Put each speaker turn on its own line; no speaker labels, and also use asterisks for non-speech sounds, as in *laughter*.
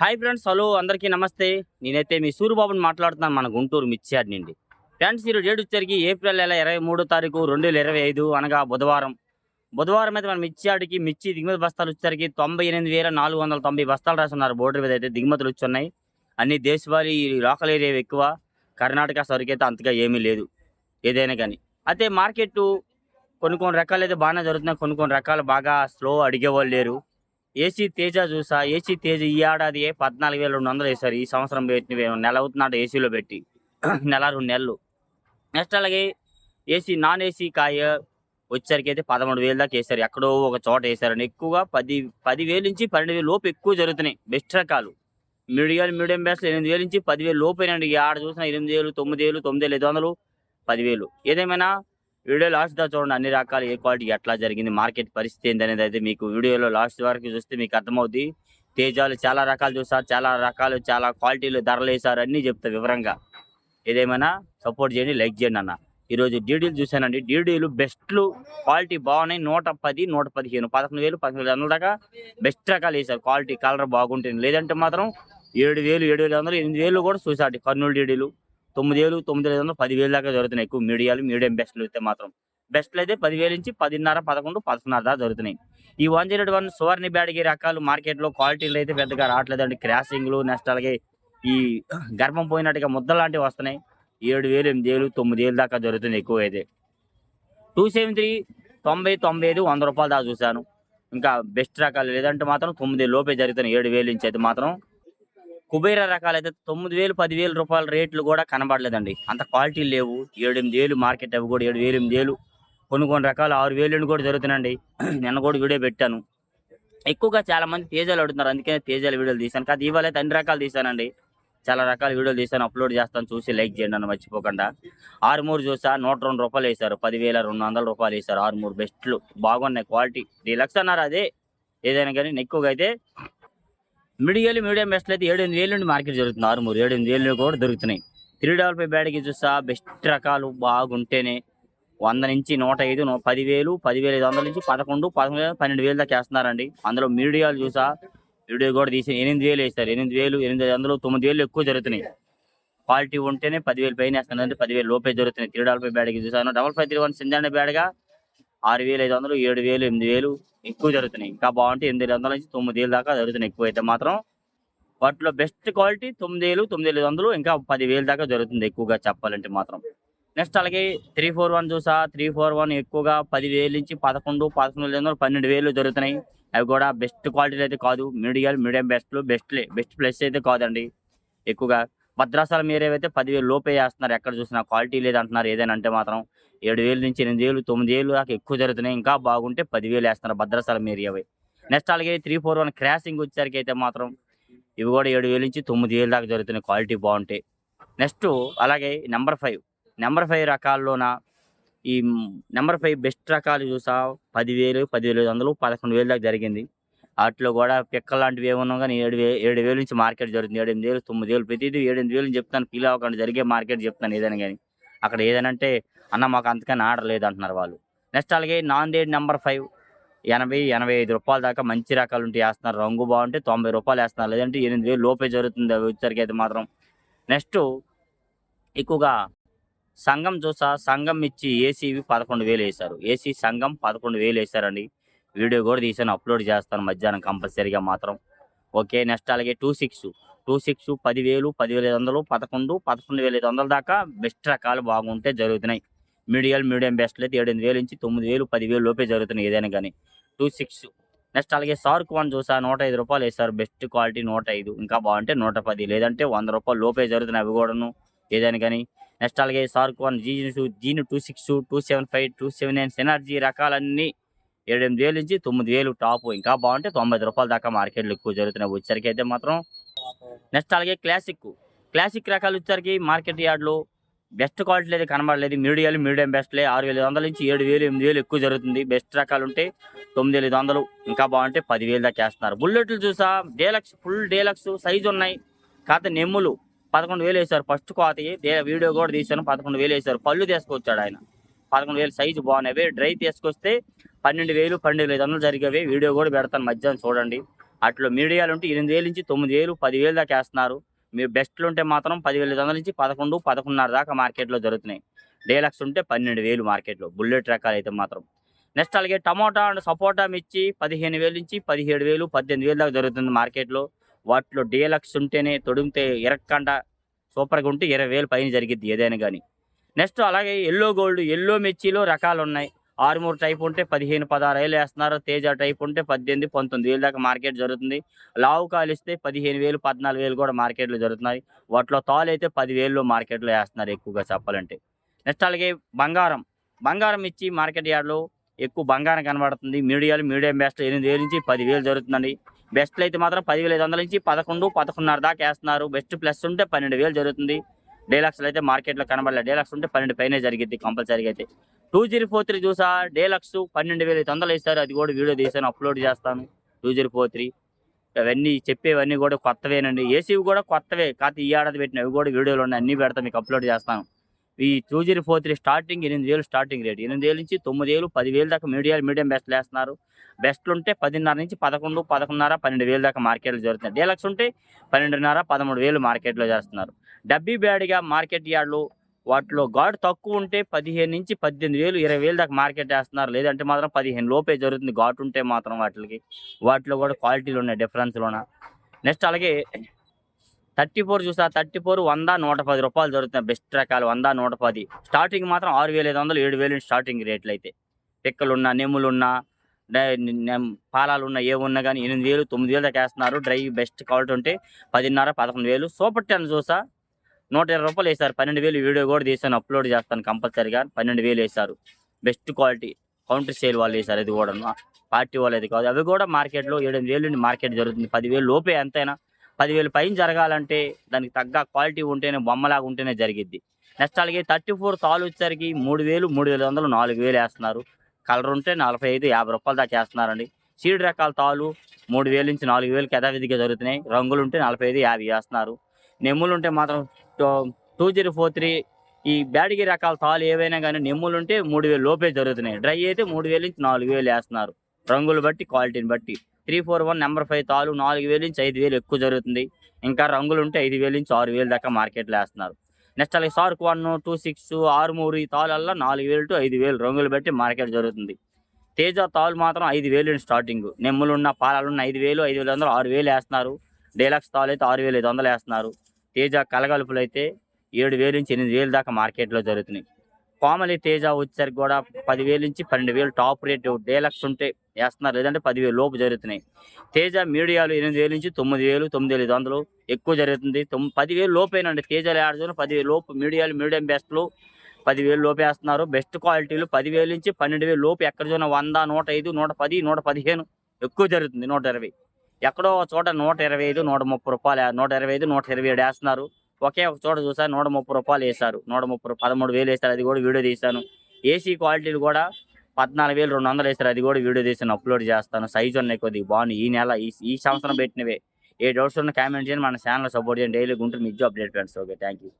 Hi friends hello అందరికీ నమస్తే. నేనైతే మీ సూర్యబాబుని మాట్లాడుతున్నాను మన గుంటూరు మిర్చియాడ్ నుండి. ఫ్రెండ్స్ ఈరోజు డేట్ వచ్చరికి ఏప్రిల్ నెల ఇరవై మూడో తారీఖు రెండు వేల ఇరవై ఐదు అనగా బుధవారం. బుధవారం అయితే మన మిర్చియాడికి మిర్చి దిగుమతి బస్తాలు వచ్చరికి తొంభై ఎనిమిది వేల నాలుగు వందల తొంభై బస్తాలు రాస్తున్నారు. బోర్డర్ మీద అయితే దిగుమతులు వచ్చున్నాయి. అన్ని దేశవాళీ లోకల్ ఏరియా ఎక్కువ. కర్ణాటక సరుకు అయితే అంతగా ఏమీ లేదు. ఏదైనా కానీ. అయితే మార్కెట్ కొన్ని కొన్ని రకాలు అయితే బాగానే జరుగుతున్నాయి. కొన్ని కొన్ని రకాలు బాగా స్లో అడిగేవాళ్ళు లేరు. ఏసీ తేజ చూసా ఏసీ తేజ ఈ ఏడాది పద్నాలుగు వేల రెండు వందలు వేశారు. ఈ సంవత్సరం పెట్టి నెల అవుతున్నాడు ఏసీలో పెట్టి. *clears throat* నెల రెండు నెలలు. నెక్స్ట్ అలాగే ఏసీ నాన్ ఏసీ కాయ వచ్చేసరికి అయితే పదమూడు వేలు దాకా వేశారు. ఎక్కడో ఒక చోట వేశారని. ఎక్కువగా పది పదివేలు నుంచి పన్నెండు వేలు లోపు ఎక్కువ జరుగుతున్నాయి. బెస్ట్ రకాలు. మీడియం మీడియం బెస్ట్ ఎనిమిది వేలు నుంచి పదివేలు లోపు అయినండి ఆడ చూసిన ఎనిమిది వేలు తొమ్మిది వేలు తొమ్మిది వేలు ఐదు వందలు పదివేలు. ఏదేమైనా వీడియో లాస్ట్ దా చూడండి అన్ని రకాలు ఏ క్వాలిటీ ఎట్లా జరిగింది మార్కెట్ పరిస్థితి ఏంది అనేది అయితే మీకు వీడియోలో లాస్ట్ వరకు చూస్తే మీకు అర్థమవుద్ది. తేజాలు చాలా రకాలు చూస్తారు చాలా రకాలు చాలా క్వాలిటీలు ధరలు వేసారు అన్నీ చెప్తా వివరంగా. ఏదేమైనా సపోర్ట్ చేయండి లైక్ చేయండి అన్న. ఈరోజు డీడీలు చూశానండి. డీడీలు బెస్ట్లు క్వాలిటీ బాగున్నాయి నూట పది నూట పదిహేను పదకొండు వేలు పదకొండు వందల దాకా బెస్ట్ రకాలు వేసారు క్వాలిటీ కలర్ బాగుంటుంది. లేదంటే మాత్రం ఏడు వేలు ఏడు వేల వందలు ఎనిమిది వేలు కూడా చూసాడు కర్నూలు డీడీలు తొమ్మిది వేలు తొమ్మిది వేల పదివేలు దాకా జరుగుతున్నాయి. ఎక్కువ మీడియాలు మీడియం బెస్ట్లు అయితే మాత్రం. బెస్ట్లు అయితే పదివేలు నుంచి పదిన్నర పదకొండు పదకొండున్నర దాకా జరుగుతున్నాయి. ఈ వన్ జీరో వన్ సువర్ణ బ్యాడ్కి రకాలు మార్కెట్లో క్వాలిటీలు అయితే పెద్దగా రావట్లేదండి. క్రాసింగ్లు నెక్స్ట్ అలాగే ఈ గర్భం పోయినట్టుగా ముద్ద లాంటివి వస్తున్నాయి. ఏడు వేలు ఎనిమిది వేలు తొమ్మిది వేలు దాకా జరుగుతుంది ఎక్కువ అయితే. టూ సెవెన్ త్రీ తొంభై తొంభై ఐదు వంద రూపాయలు దాకా చూశాను. ఇంకా బెస్ట్ రకాలు లేదంటే మాత్రం తొమ్మిది లోపే జరుగుతున్నాయి. ఏడు వేలు నుంచి అయితే మాత్రం కుబేర రకాలు అయితే తొమ్మిది వేలు పదివేల రూపాయల రేట్లు కూడా కనబడలేదండి. అంత క్వాలిటీ లేవు. ఏడెనిమిది వేలు మార్కెట్ అవి కూడా ఏడు వేలు. ఎనిమిది వేలు కొన్ని కొన్ని రకాలు ఆరు వేలు కూడా జరుగుతున్నాయండి. *clears throat* నిన్న కూడా వీడియో పెట్టాను. ఎక్కువగా చాలా మంది తేజాలు అడుగుతున్నారు అందుకనే తేజాల వీడియోలు తీశాను. కాదు ఇవాళ అయితే అన్ని రకాలు తీశానండి. చాలా రకాల వీడియోలు తీశాను. అప్లోడ్ చేస్తాను. చూసి లైక్ చేయండి అని మర్చిపోకుండా. ఆరుమూరు చూసా నూట రెండు రూపాయలు వేశారు. పదివేల రెండు వందల రూపాయలు వేశారు. ఆరుమూరు బెస్ట్లు. బాగున్నాయి క్వాలిటీ. డీలక్స్ అన్నారు అదే. ఏదైనా కానీ ఎక్కువగా అయితే మిడియల్ మీడియం బెస్ట్లు అయితే ఏడు ఎనిమిది వేలు నుండి మార్కెట్ జరుగుతుంది ఆరుమూరు ఏడు ఎనిమిది వేలు కూడా దొరుకుతున్నాయి. త్రీ డబల్ ఫైవ్ బ్యాడ్కి చూసా బెస్ట్ రకాలు బాగుంటేనే వంద నుంచి నూట ఐదు నూ- పదివేలు పదివేల ఐదు వందల నుంచి పదకొండు పదకొండు పన్నెండు వేలు దాకా వేస్తున్నారండి. అందులో మీడియాలు చూసా వీడియో కూడా తీసి ఎనిమిది వేలు వేస్తారు. ఎనిమిది వేలు ఎనిమిది వందలు తొమ్మిది వేలు ఎక్కువ జరుగుతున్నాయి. క్వాలిటీ ఉంటేనే పదివేలు పైన వేస్తాను అంటే పదివేలు లోపే జరుగుతున్నాయి. త్రీ డబల్ ఫైవ్ బ్యాడ్కి చూసాను డబల్ ఫైవ్ త్రీ వన్ సింజాండ బ్యాడ్గా ఆరు వేలు ఐదు వందలు ఏడు వేలు ఎనిమిది వేలు ఎక్కువ జరుగుతున్నాయి. ఇంకా బాగుంటే ఎనిమిది వందల నుంచి తొమ్మిది వేలు దాకా జరుగుతున్నాయి ఎక్కువ అయితే మాత్రం. వాటిలో బెస్ట్ క్వాలిటీ తొమ్మిది వేలు తొమ్మిది వేలు ఐదు వందలు ఇంకా పది వేలు దాకా జరుగుతుంది ఎక్కువగా చెప్పాలంటే మాత్రం. నెక్స్ట్ అలాగే త్రీ ఫోర్ వన్ చూసా. త్రీ ఫోర్ వన్ ఎక్కువగా పది వేలు నుంచి పదకొండు పదకొండు వేల వందలు పన్నెండు వేలు జరుగుతున్నాయి. అవి కూడా బెస్ట్ క్వాలిటీలు అయితే కాదు. మీడియం మీడియం బెస్ట్లు బెస్ట్లే బెస్ట్ ప్లస్ అయితే కాదండి. ఎక్కువగా భద్రాసాల మీరు ఏవైతే పదివేలు లోపే వేస్తున్నారు. ఎక్కడ చూసినా క్వాలిటీ లేదంటున్నారు ఏదైనా అంటే మాత్రం. ఏడు వేలు నుంచి ఎనిమిది వేలు తొమ్మిది వేలు దాకా ఎక్కువ జరుగుతున్నాయి. ఇంకా బాగుంటే పదివేలు వేస్తున్నారు భద్రాచలం ఏరియావి నెక్స్ట్ అలాగే త్రీ ఫోర్ వన్ క్రాసింగ్ వచ్చేసరికి అయితే మాత్రం ఇవి కూడా ఏడు వేలు నుంచి తొమ్మిది వేలు దాకా జరుగుతున్నాయి. క్వాలిటీ బాగుంటాయి. నెక్స్ట్ అలాగే నెంబర్ ఫైవ్. నెంబర్ ఫైవ్ రకాల్లోన ఈ నెంబర్ ఫైవ్ బెస్ట్ రకాలు చూసా. పదివేలు పదివేలు ఐదు వందలు పదకొండు వేలు దాకా జరిగింది. వాటిలో కూడా పిక్క లాంటివి ఏమన్నా కానీ ఏడు వే ఏడు వేలు నుంచి మార్కెట్ జరుగుతుంది. ఏడెనిమిది వేలు తొమ్మిది వేలు ప్రతిదీ ఏడెనిమిది వేలు చెప్తాను. ఫీల్ అవ్వకుండా జరిగే మార్కెట్ చెప్తాను ఏదైనా కానీ. అక్కడ ఏదైనా అంటే అన్న మాకు అంతకని ఆర్డర్ లేదు అంటున్నారు వాళ్ళు. నెక్స్ట్ అలాగే నాన్ దేడ్ నెంబర్ ఫైవ్ ఎనభై ఎనభై ఐదు రూపాయల దాకా మంచి రకాలు ఉంటే వేస్తున్నారు. రంగు బాగుంటే తొంభై రూపాయలు వేస్తున్నారు. లేదంటే ఎనిమిది వేలు లోపే జరుగుతుంది. అవి వచ్చరికి అయితే మాత్రం. నెక్స్ట్ ఎక్కువగా సంఘం చూసా సంఘం ఇచ్చి ఏసీవి పదకొండు వేలు వేశారు. ఏసీ సంఘం పదకొండు వేలు వేశారండి. వీడియో కూడా తీసాను అప్లోడ్ చేస్తాను మధ్యాహ్నం కంపల్సరీగా మాత్రం. ఓకే నెక్స్ట్ అలాగే టూ సిక్స్. టూ సిక్స్ పదివేలు పదివేల ఐదు వందలు పదకొండు పదకొండు వేల ఐదు వందల దాకా బెస్ట్ రకాలు బాగుంటే జరుగుతున్నాయి. మీడియం మీడియం బెస్ట్లు అయితే ఏడెనిమిది వేలు నుంచి తొమ్మిది వేలు పదివేలు లోపే జరుగుతున్నాయి ఏదైనా కానీ. Two six. నెక్స్ట్ అలాగే సార్క్ వన్ చూసా నూట ఐదు రూపాయలు వేస్తారు బెస్ట్ క్వాలిటీ నూట ఐదు ఇంకా బాగుంటే నూట పది లేదంటే వంద రూపాయలు లోపే జరుగుతున్నాయి అవి కూడాను ఏదైనా కానీ. నెక్స్ట్ అలాగే సార్క్ వన్ జీ gene two six two seven five two seven nine energy రకాలన్నీ ఏడెనిమిది వేలు నుంచి తొమ్మిది వేలు టాప్. ఇంకా బాగుంటే తొంభై రూపాయల దాకా మార్కెట్లో ఎక్కువ జరుగుతున్నాయి. వచ్చేసరికి అయితే మాత్రం నెక్స్ట్ అలాగే క్లాసిక్. క్లాసిక్ రకాలు వచ్చేసరికి మార్కెట్ యార్డ్లో బెస్ట్ క్వాలిటీ అయితే కనబడలేదు. మీడియాలు మీడియం బెస్ట్లే. ఆరు వేల ఐదు వందల నుంచి ఏడు వేలు ఎనిమిది వేలు ఎక్కువ జరుగుతుంది. బెస్ట్ రకాలు ఉంటే తొమ్మిది వేల ఐదు వందలు ఇంకా బాగుంటే పదివేలు దాకా వేస్తున్నారు. బుల్లెట్లు చూసా డేలక్స్ ఫుల్ డేలక్స్ సైజు ఉన్నాయి. కాకపోతే నెమ్ములు పదకొండు వేలు వేశారు. ఫస్ట్ కోత వీడియో కూడా తీశాను. పదకొండు వేలు వేశారు. పళ్ళు తీసుకొచ్చాడు ఆయన. పదకొండు వేలు సైజు బాగున్నాయి. డ్రై తీసుకొస్తే పన్నెండు వేలు పన్నెండు ఐదు వందలు జరిగేవి. వీడియో కూడా పెడతాను మధ్యాహ్నం చూడండి. అట్లా మీడియాలు ఉంటే ఎనిమిది వేలు నుంచి తొమ్మిది వేలు పదివేలు దాకా వేస్తున్నారు. మీరు బెస్ట్లు ఉంటే మాత్రం పదివేల ఐదు వందల నుంచి పదకొండు పదకొండున్నర దాకా మార్కెట్లో జరుగుతున్నాయి డేలక్స్ ఉంటే పన్నెండు వేలు మార్కెట్లో బుల్లెట్ రకాలు అయితే మాత్రం. నెక్స్ట్ అలాగే టమోటా అండ్ సపోటా మిర్చి పదిహేను వేలు నుంచి పదిహేడు వేలు పద్దెనిమిది వేలు దాకా జరుగుతుంది మార్కెట్లో. వాటిలో డీలక్స్ ఉంటేనే తొడిగితే ఇరక్కంట సూపర్గా ఉంటే ఇరవై వేలు పైన జరిగిద్ది ఏదైనా కానీ. నెక్స్ట్ అలాగే ఎల్లో గోల్డ్ ఎల్లో మిర్చిలో రకాలు ఉన్నాయి ఆరుమూరు టైప్ ఉంటే పదిహేను పదహారు వేలు వేస్తున్నారు. తేజ టైప్ ఉంటే పద్దెనిమిది పంతొమ్మిది వేలు దాకా మార్కెట్ జరుగుతుంది. లావు కాలిస్తే పదిహేను వేలు పద్నాలుగు వేలు కూడా మార్కెట్లో జరుగుతున్నాయి. వాటిలో తాలు అయితే పదివేలు మార్కెట్లో వేస్తున్నారు ఎక్కువగా చెప్పాలంటే. నెక్స్ట్ అలాగే బంగారం. బంగారం ఇచ్చి మార్కెట్ యార్డ్లో ఎక్కువ బంగారం కనబడుతుంది. మీడియాలు మీడియం బెస్ట్ ఎనిమిది వేలు నుంచి పదివేలు జరుగుతుందండి. బెస్ట్లు అయితే మాత్రం పదివేల ఐదు వందల నుంచి పదకొండు పదకొండున్నర దాకా వేస్తున్నారు. బెస్ట్ ప్లస్ ఉంటే పన్నెండు వేలు జరుగుతుంది. డేలక్స్లు అయితే మార్కెట్లో కనబడలేదు డేలక్స్ ఉంటే పన్నెండు పైనే జరిగింది కంపల్సరీగా అయితే. టూ జీరో ఫోర్ త్రీ చూసా డేలక్స్ పన్నెండు వేల ఐదు వందలు వేస్తారు అది కూడా వీడియో తీసాను అప్లోడ్ చేస్తాను టూ జీరో ఫోర్ త్రీ. అవన్నీ చెప్పేవన్నీ కూడా కొత్తవేనండి. ఏసీవి కూడా కొత్తవే కాకపోతే ఈ ఏడాది పెట్టినవి కూడా వీడియోలు ఉన్నాయి అన్నీ పెడతా మీకు అప్లోడ్ చేస్తాను. ఈ two zero four three starting ఎనిమిది వేలు స్టార్టింగ్ రేట్ ఎనిమిది వేలు నుంచి తొమ్మిది వేలు పదివేలు దాకా మీడియాలు మీడియం బెస్ట్లు వేస్తున్నారు బెస్ట్లు ఉంటే పదిన్నర నుంచి పదకొండు పదకొండున్నర పన్నెండు వేలు దాకా మార్కెట్లో జరుగుతున్నాయి. డీలక్స్ ఉంటే పన్నెండున్నర పదమూడు వేలు మార్కెట్లో చేస్తున్నారు. డబ్బీ బ్యాడ్గా మార్కెట్ యార్డ్లు వాటిలో గాడ్ తక్కువ ఉంటే పదిహేను నుంచి పద్దెనిమిది వేలు ఇరవై వేలు దాకా మార్కెట్ వేస్తున్నారు. లేదంటే మాత్రం పదిహేను లోపే జరుగుతుంది. ఘాటు ఉంటే మాత్రం వాటికి. వాటిలో కూడా క్వాలిటీలు ఉన్నాయి డిఫరెన్స్లోన నెక్స్ట్ అలాగే థర్టీ ఫోర్ చూసా. థర్టీ ఫోర్ వంద నూట పది రూపాయలు జరుగుతున్నాయి. బెస్ట్ రకాలు వంద నూట పది. స్టార్టింగ్ మాత్రం ఆరు వేల ఐదు వందలు ఏడు వేలు స్టార్టింగ్ రేట్లు అయితే. పిక్కలున్నా నెమ్ములున్నా డ- నెమ్- పాలాలున్నా ఏమున్నా కానీ ఎనిమిది వేలు తొమ్మిది వేలు దాకా వేస్తున్నారు. డ్రై బెస్ట్ క్వాలిటీ ఉంటే పదిన్నర పదకొండు వేలు. సూపర్ టెన్ చూసా. నూట ఇరవై రూపాయలు వేశారు. పన్నెండు వేలు వీడియో కూడా తీసాను అప్లోడ్ చేస్తాను కంపల్సరీగా. పన్నెండు వేలు వేశారు. బెస్ట్ క్వాలిటీ కౌంటర్ సేల్ వాళ్ళు వేశారు ఇది కూడా పార్టీ వాళ్ళు అది కాదు. అవి కూడా మార్కెట్లో ఏడెనిమిది వేలు నుండి మార్కెట్ జరుగుతుంది. పదివేలు లోపే ఎంతైనా. పదివేలు పైన జరగాలంటే దానికి తగ్గ క్వాలిటీ ఉంటేనే బొమ్మలాగా ఉంటేనే జరిగిద్ది. నెక్స్ట్ అలాగే థర్టీ ఫోర్ తాలు వచ్చేసరికి మూడు వేలు మూడు వేల వందలు నాలుగు వేలు వేస్తున్నారు. కలర్ ఉంటే నలభై ఐదు యాభై రూపాయలు దాకా వేస్తున్నారండి. సీడ్ రకాల తాలు మూడు వేలు నుంచి నాలుగు వేలకి యథావిధిగా జరుగుతున్నాయి. రంగులు ఉంటే నలభై ఐదు యాభై వేస్తున్నారు. నెమ్ములు ఉంటే మాత్రం టూ జీరో ఫోర్ త్రీ ఈ బ్యాటరీ రకాల తాలు ఏవైనా కానీ నెమ్ములు ఉంటే మూడు వేలు లోపే జరుగుతున్నాయి. డ్రై అయితే మూడు వేలు నుంచి నాలుగు వేలు వేస్తున్నారు. రంగులు బట్టి క్వాలిటీని బట్టి. Three four one number five తాలు నాలుగు వేలు నుంచి ఐదు వేలు ఎక్కువ జరుగుతుంది. ఇంకా రంగులు ఉంటే ఐదు వేలు నుంచి ఆరు వేలు దాకా మార్కెట్లో వేస్తున్నారు. నెక్స్ట్ అలాగే సార్క్ వన్ టూ సిక్స్ ఆరు మూడు ఈ తాళల్లో నాలుగు వేలు టు ఐదు వేలు రంగులు బట్టి మార్కెట్ జరుగుతుంది. తేజ తాలు మాత్రం ఐదు వేలు స్టార్టింగ్ నెమ్ములున్న పాలాలున్న ఐదు వేలు ఐదు వేలు అందరూ ఆరు వేలు వేస్తున్నారు. డీలక్స్ తాలు అయితే ఆరు వేలు ఐదు వందలు వేస్తున్నారు. తేజ కలగలుపులు అయితే ఏడు వేలు నుంచి ఎనిమిది వేలు దాకా మార్కెట్లో జరుగుతున్నాయి. కోమలి తేజ వచ్చేసరికి కూడా పదివేలు నుంచి పన్నెండు వేలు టాప్ రేట్ డీలక్స్ ఉంటే వేస్తున్నారు. లేదంటే పదివేలు లోపు జరుగుతున్నాయి. తేజ మీడియాలు ఎనిమిది వేలు నుంచి తొమ్మిది వేలు తొమ్మిది వేలు ఐదు వందలు ఎక్కువ జరుగుతుంది. తొమ్మిది పదివేలు లోపేనండి. తేజాలు ఆడుతున్న పదివేలు లోపు మీడియాలు మీడియం బెస్ట్లు పదివేలు లోపు వేస్తున్నారు. బెస్ట్ క్వాలిటీలు పదివేలు నుంచి పన్నెండు వేలు లోపు ఎక్కడ చూసిన వంద నూట ఐదు నూట పది నూట పదిహేను ఎక్కువ జరుగుతుంది. నూట ఇరవై. ఎక్కడో చోట నూట ఇరవై ఐదు నూట ముప్పై రూపాయలు నూట ఇరవై ఐదు నూట ఇరవై ఏడు వేస్తున్నారు. ఒకే ఒక చోట చూసా నూట ముప్పై రూపాయలు వేశారు. నూట ముప్పై పదమూడు వేలు వేస్తారు అది కూడా వీడియో తీశాను. ఏసీ క్వాలిటీలు కూడా పద్నాలుగు వేలు రెండు వందలు వేస్తారు అది కూడా వీడియో తీసాను అప్లోడ్ చేస్తాను. సైజు ఉన్నాయి కొద్దిగా బాగున్నాయి. ఈ నెల ఈ ఈ సంవత్సరం పెట్టినవే. ఏ డౌట్స్ ఉన్న కామెంట్ చేయండి. మన ఛానల్ సపోర్ట్ చేయండి. Daily Guntur Mijju update friends okay thank you